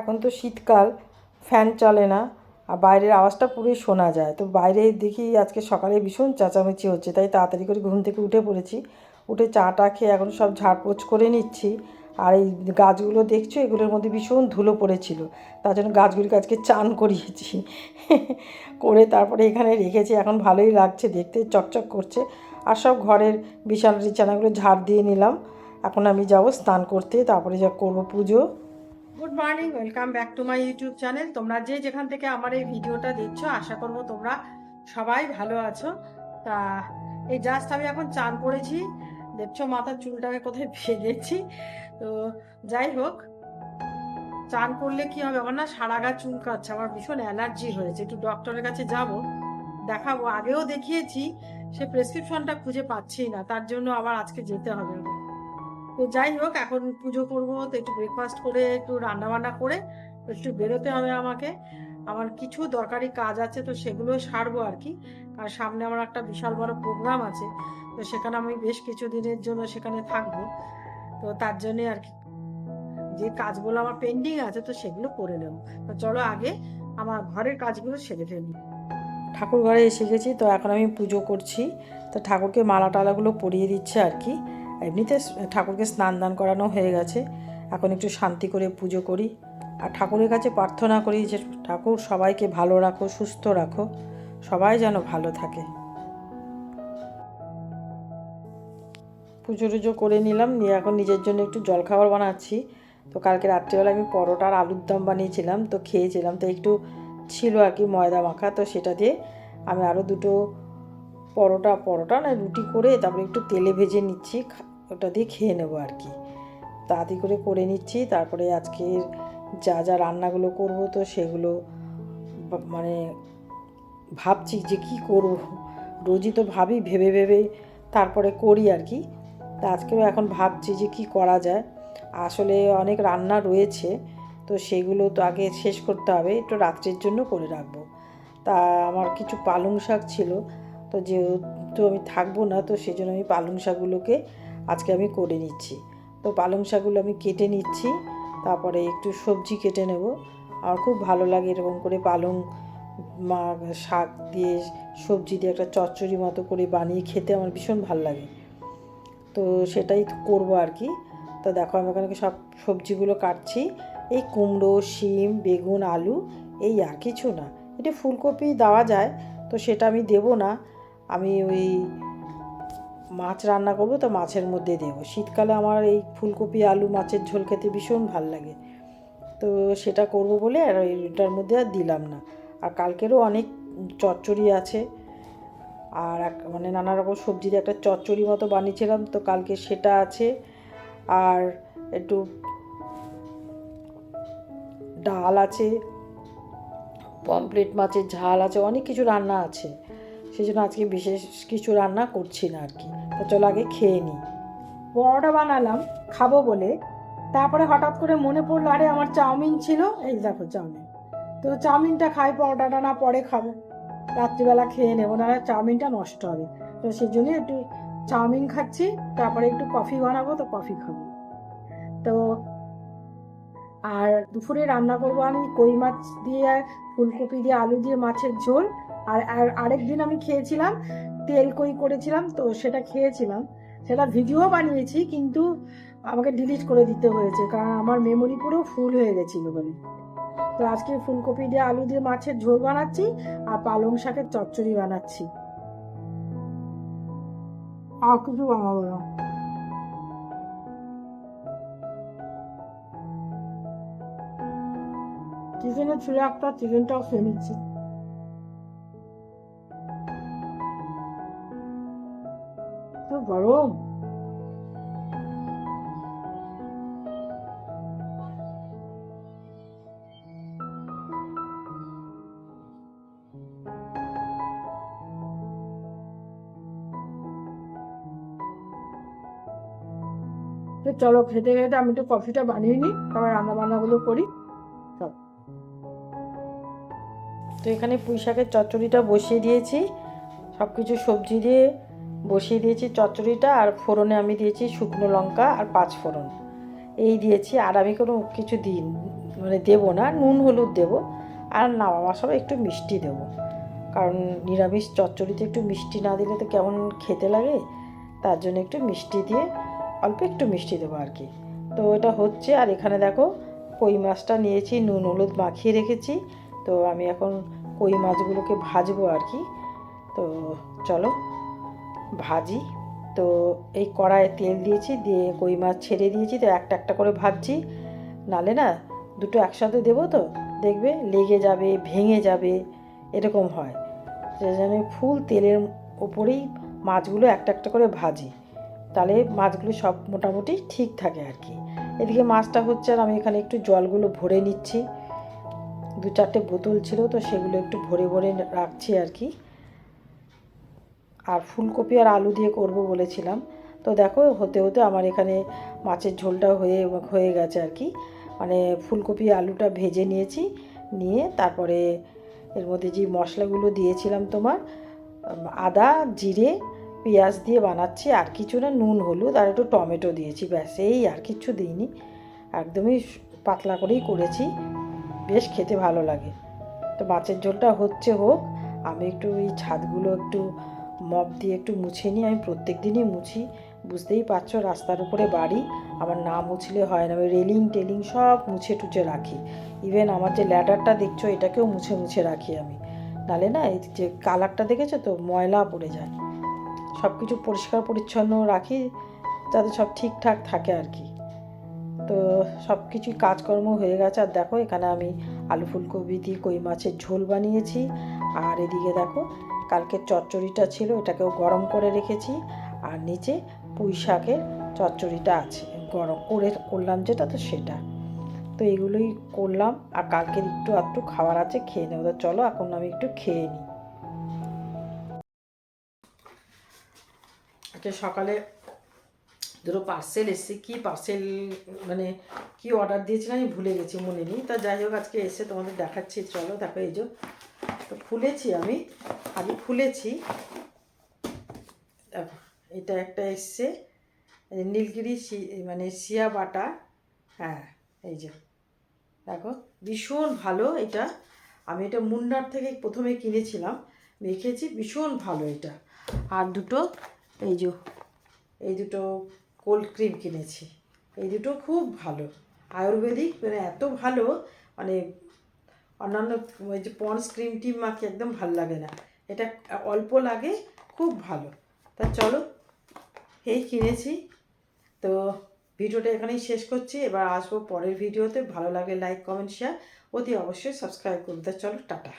এখন তো শীতকাল ফ্যান চলে না, আর বাইরের আওয়াজটা পুরোই শোনা যায়। তো বাইরে দেখি আজকে সকালে ভীষণ চেঁচামেচি হচ্ছে, তাই তাড়াতাড়ি করে ঘুম থেকে উঠে পড়েছি। উঠে চা টা খেয়ে এখন সব ঝাড়পোছ করে নিচ্ছি। আর এই গাছগুলো দেখছ, এগুলোর মধ্যে ভীষণ ধুলো পড়েছিল, তার জন্য গাছগুলিকে আজকে চান করিয়েছি। করে তারপরে এখানে রেখেছি, এখন ভালোই লাগছে, দেখতে চকচক করছে। আর সব ঘরের বিছানা টিছানাগুলো ঝাড় দিয়ে নিলাম। এখন আমি যাব স্নান করতে, তারপরে যা করব পুজো। Good morning welcome back to my YouTube channel তোমরা যে যেখান থেকে আমার এই ভিডিওটা দেখছ, আশা করব তোমরা সবাই ভালো আছো। তা, এই জাস্ট আমি এখন চান করেছি। দেখছ মাথার চুলটাকে কোথায় ভেজেছি তো, যাই হোক, চান করলে কি হবে? আমার না সারা গা চুল কাচ্ছে আমার ভীষণ অ্যালার্জি হয়েছে। একটু ডক্টরের কাছে যাব, দেখাবো। আগেও দেখিয়েছি, সে প্রেসক্রিপশনটা খুঁজে পাচ্ছি না, তার জন্য আবার আজকে যেতে হবে। তো যাই হোক, এখন পুজো করব, তো একটু ব্রেকফাস্ট করে, একটু রান্না বান্না করে, একটু বেরোতে হবে আমাকে। আমার কিছু দরকারি কাজ আছে, তো সেগুলো সারবো আর কি। আর সামনে আমার একটা বিশাল বড় প্রোগ্রাম আছে, তো সেখানে আমি বেশ কিছু দিনের জন্য সেখানে থাকব। তো তার জন্যে আর কি, যে কাজগুলো আমার পেন্ডিং আছে, তো সেগুলো করে নেব। তো চলো আগে আমার ঘরের কাজগুলো সেরে ফেলি। ঠাকুর ঘরে এসে গেছি, তো এখন আমি পুজো করছি। তো ঠাকুরকে মালা টালাগুলো পরিয়ে দিচ্ছে আর কি। এমনিতে ঠাকুরকে স্নান দান করানো হয়ে গেছে। এখন একটু শান্তি করে পুজো করি। আর ঠাকুরের কাছে প্রার্থনা করি যে, ঠাকুর, সবাইকে ভালো রাখো, সুস্থ রাখো। সবাই যেন ভালো থাকে। পুজো টুজো করে নিলাম। নিয়ে এখন নিজের জন্য একটু জলখাবার বানাচ্ছি। তো কালকে রাত্রিবেলা আমি পরোটার আলুর দম বানিয়েছিলাম। তো খেয়েছিলাম। তো একটু ছিল আর কি ময়দা মাখা। তো সেটা দিয়ে আমি আরও দুটো পরোটা পরোটা না রুটি করে তারপরে একটু তেলে ভেজে নিচ্ছি ওটা দিয়ে খেয়ে নেব আর কি। তাড়াতাড়ি করে করে নিচ্ছি, তারপরে আজকের যা যা রান্নাগুলো করব তো সেগুলো মানে ভাবছি যে কি করব। রোজই তো ভাবি, ভেবে ভেবে তারপরে করি আর কি। তা আজকেও এখন ভাবছি যে কি করা যায়। আসলে অনেক রান্না রয়েছে, তো সেগুলো তো আগে শেষ করতে হবে, একটু রাত্রের জন্য করে রাখব। তা আমার কিছু পালং শাক ছিল তো যেহেতু আমি থাকব না, তো সেই জন্য আমি পালং শাকগুলোকে আজকে আমি করে নিচ্ছি। তো পালং শাকগুলো আমি কেটে নিচ্ছি, তারপরে একটু সবজি কেটে নেব। আমার খুব ভালো লাগে এরকম করে পালং শাক দিয়ে, সবজি দিয়ে একটা চচ্চড়ি মতো করে বানিয়ে খেতে আমার ভীষণ ভালো লাগে। তো সেটাই করব আর কি। তো দেখো আমি ওখানে সব সবজিগুলো কাটছি। এই কুমড়ো, শিম, বেগুন, আলু, এই আর কিছু না। এটা ফুলকপি দেওয়া যায়, তো সেটা আমি দেবো না। আমি ওই মাছ রান্না করব তো মাছের মধ্যে দেবো। শীতকালে আমার এই ফুলকপি, আলু, মাছের ঝোল খেতে ভীষণ ভালো লাগে। তো সেটা করব বলে আর এটার মধ্যে আর দিলাম না। আর কালকেরও অনেক চচ্চড়ি আছে। আর এক মানে নানা রকম সবজি দিয়ে একটা চচ্চড়ি মতো বানিয়েছিলাম, তো কালকে সেটা আছে। আর একটু ডাল আছে পমপ্লেট মাছের ঝাল আছে, অনেক কিছু রান্না আছে। সেই জন্য আজকে বিশেষ কিছু রান্না করছি না আর কি। তো চলো আগে খেয়ে নিই। পরোটা বানালাম, খাব বলে। তারপরে হঠাৎ করে মনে পড়ল, আরে আমার চাউমিন ছিল। এই দেখো চাউমিন। তো চাউমিনটা খাই, পরোটাটা না, পরে খাব। রাত্রিবেলা খেয়ে নেব না চাউমিনটা নষ্ট হবে। তো সেই জন্য একটু চাউমিন খাচ্ছি, তারপরে একটু কফি বানাবো, তো কফি খাব। তো আর দুপুরে রান্না করব আমি, কই মাছ দিয়ে, ফুলকপি দিয়ে, আলু দিয়ে, মাছের ঝোল। আর আর আরেক দিন আমি খেয়েছিলাম, তেল কই করেছিলাম, তো সেটা খেয়েছিলাম। সেটা ভিডিও বানিয়েছি, কিন্তু আমাকে ডিলিট করে দিতে হয়েছে, কারণ আমার মেমোরি পুরো ফুল হয়ে গেছিল বলে। তো আজকে ফুলকপি দিয়ে আলু দিয়ে মাছের ঝোল বানাচ্ছি, আর পালং শাকের চচ্চড়ি বানাচ্ছি। আর কিছু বানাবো না। চিকেনের ছিল একটা চিকেনটাও খেয়ে নিচ্ছি। গরম। তো চলো খেতে খেতে আমি একটু কফিটা বানিয়ে নিই, তারপর রান্না বান্নাগুলো করি তো এখানে পুঁই শাকের চচ্চড়িটা বসিয়ে দিয়েছি। সব কিছু সবজি দিয়ে বসিয়ে দিয়েছি চচ্চড়িটা আর ফোড়নে আমি দিয়েছি শুকনো লঙ্কা আর পাঁচ ফোড়ন। এই দিয়েছি, আর আমি কোনো কিছু দিই মানে দেবো না, নুন, হলুদ দেবো। আর নামাবার সময় একটু মিষ্টি দেবো। কারণ নিরামিষ চচ্চড়িতে একটু মিষ্টি না দিলে তো কেমন খেতে লাগে? তার জন্য একটু মিষ্টি দিয়ে, অল্প একটু মিষ্টি দেবো আর কি। তো এটা হচ্ছে, আর এখানে দেখো, কই মাছটা নিয়েছি, নুন, হলুদ মাখিয়ে রেখেছি। তো আমি এখন কই মাছগুলোকে ভাজবো আর কি। তো চলো ভাজি। তো এই কড়ায় তেল দিয়েছি, দিয়ে কই মাছ ছেড়ে দিয়েছি, তো একটা একটা করে ভাজছি। নালে না, দুটো একসাথে দেবো তো, দেখবে লেগে যাবে, ভেঙে যাবে, এরকম হয়। সেই জন্য ফুল তেলের ওপরেই মাছগুলো একটা একটা করে ভাজি। তাহলে মাছগুলো সব মোটামুটি ঠিক থাকে আর কি। এদিকে মাছটা হচ্ছে আর আমি এখানে একটু জলগুলো ভরে নিচ্ছি। দু চারটে বোতল ছিল, তো সেগুলো একটু ভরে ভরে রাখছি আর কি। আর ফুলকপি আর আলু দিয়ে করব বলেছিলাম। তো দেখো, হতে হতে আমার এখানে মাছের ঝোলটা হয়ে হয়ে গেছে আর কি। মানে ফুলকপি আলুটা ভেজে নিয়েছি, নিয়ে তারপরে এর মধ্যে যে মশলাগুলো দিয়েছিলাম তোমার আদা, জিরে, পেঁয়াজ দিয়ে বানাচ্ছি, আর কিছু না নুন, হলুদ, আর একটু টমেটো দিয়েছি, ব্যাস, এই আর কিছু দিইনি। একদমই পাতলা করেই করেছি, বেশ খেতে ভালো লাগে। তো মাছের ঝোলটা হচ্ছে হোক, আমি একটু এই ছাদগুলো একটু মপ দিয়ে একটু মুছে নিই, আমি প্রত্যেক দিনই মুছি। বুঝতেই পারছ, রাস্তার উপরে বাড়ি। আমার না মুছলে হয় না, আমি রেলিং টেলিং সব মুছে টুছে রাখি। ইভেন আমার যে ল্যাডারটা দেখছ, এটাকেও মুছে মুছে রাখি আমি। নালে না, এই যে কালারটা দেখেছ তো, ময়লা পড়ে যায়। সব কিছু পরিষ্কার পরিচ্ছন্ন রাখি, যাতে সব ঠিকঠাক থাকে আর কি। তো সব কিছুই কাজকর্ম হয়ে গেছে। আর দেখো, এখানে আমি আলু ফুলকপি দিয়ে কই মাছের ঝোল বানিয়েছি। আর এদিকে দেখো কালকের চচ্চড়িটা ছিল, এটাকেও গরম করে রেখেছি। আর নিচে পুঁই শাকের চচ্চড়িটা আছে, গরম করে করলাম যেটা, তো সেটা। তো এগুলোই করলাম, আর কালকের একটু আধটু খাবার আছে, খেয়ে নেব। চলো, এখন আমি একটু খেয়ে নিই। আজকে সকালে দুটো পার্সেল এসছে, কি পার্সেল মানে কি অর্ডার দিয়েছিলাম আমি ভুলে গেছি, মনে নেই। তা যাই হোক, আজকে এসে তোমাদের দেখাচ্ছি, চলো দেখো, এই যে তো ফুলেছি আমি আগে ফুলেছি। এটা একটা এসছে নীলগিরি মানে শিয়া বাটা হ্যাঁ এই যে। দেখো, ভীষণ ভালো এটা। আমি এটা মুন্নার থেকে প্রথমে কিনেছিলাম, মেখেছি, ভীষণ ভালো এটা। আর দুটো, এই যে, এই দুটো কোল্ড ক্রিম কিনেছি। এই দুটো খুব ভালো। আয়ুর্বেদিক মানে এত ভালো মানে অন্যান্য ওই যে পন্স ক্রিম মাখি একদম ভালো লাগে না। এটা অল্প লাগে, খুব ভালো। তা চলো, এই কিনেছি। তো ভিডিওটা এখানেই শেষ করছি। এবার আসব পরের ভিডিওতে। ভালো লাগে, লাইক, কমেন্ট শেয়ার অতি অবশ্যই সাবস্ক্রাইব করুন তা চলো, টাটা।